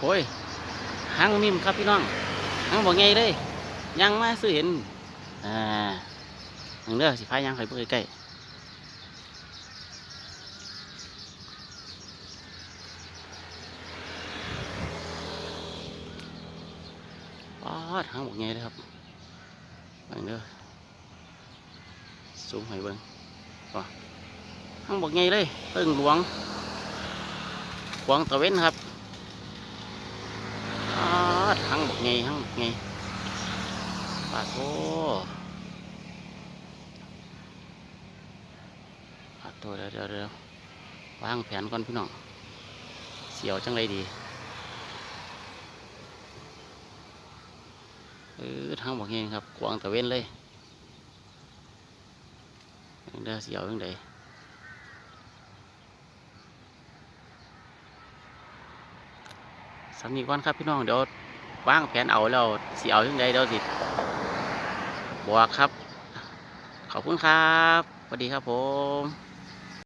โอ้ยหางมิมครับพี่น้องหางบอกไงเลยยังมาซื้อเห็นอ่าหางเด้อสิพายังไปเบิ่งใกล้ๆอ๋อหางบอกไงเลยครับเบิ่งเด้อซูมให้เบิ่งอ๋อหางบอกไงเลยเพิ่งหลวงหวงตะเว้นครับ อาทั้งบอก ไงทั้งไงปาโทปาโทเดี๋ยวเดี๋ยวเดี๋ยววางแผนก่อนพี่น้อง เสียวจังไรดีเออทั้งบอกไงครับกวางตะเว้นเลยเดี๋ยวเสียวจังไดสำนีก่อนครับพี่น้องเดี๋ยว วางแผนเอาแล้วสิเอาจังไดเราสิบอกครับ ขอบคุณครับสวัสดีครับผม